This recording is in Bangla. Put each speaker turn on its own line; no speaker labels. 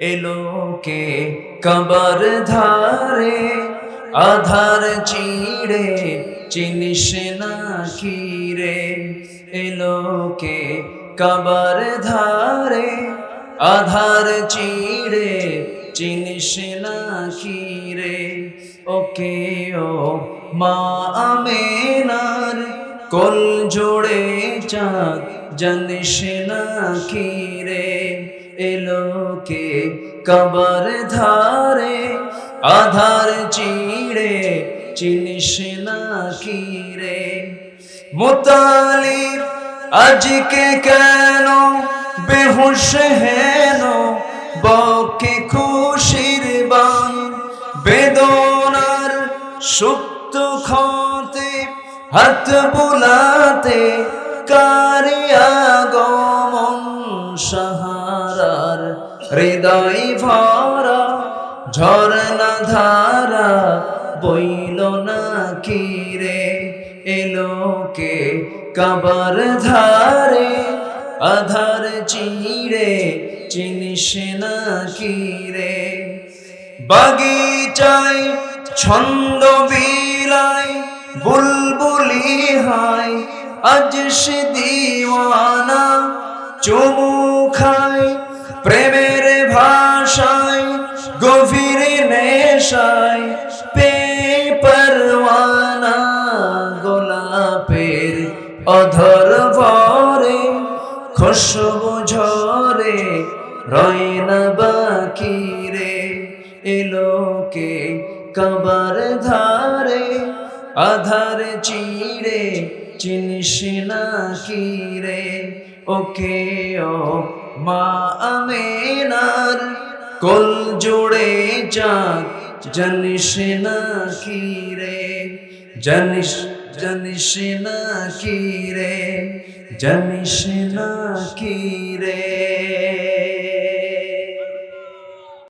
এলোকে কবর ধারে, আধার চিড়ে চিনিস না কি রে? এলোকে কবর ধারে, আধার চিড়ে চিনিস না কি রে? ওকে ও মা আমেনার কল জোড়ে চাঁদ জানিস না কি রে এলোকে কবর ধারে, আধার চিড়ে চিনিস না কি রে? মোতালিব, আজকে কেন বেহুশ হেন? বকে খুশির বান, বেদনার সুপ্ত খতে হাত বুলাতে কারিয়া হৃদয় ভরা ঝরনা ধারা বইল না কি রে? এলোকে কাবার ধারে, আধার চিড়ে চিনিস না কি রে? বাগিচায় ছন্দ বিলাই বুলবুলি হায়, আজ সে দিওয়ানা, চুমু খায়। গভীর নেশায় পে পরওয়ানা গোলাপের অধর ভরে খুশবু ঝরে, রয় না বাকি রে এলোকে কবর ধারে, আধার চিড়ে চিনিস না কি রে, ওকে ও মা আমেনার কল জোড়ে চাঁদ, জানিস না কি রে? জানিস জানিস না কি রে? জানিস না কি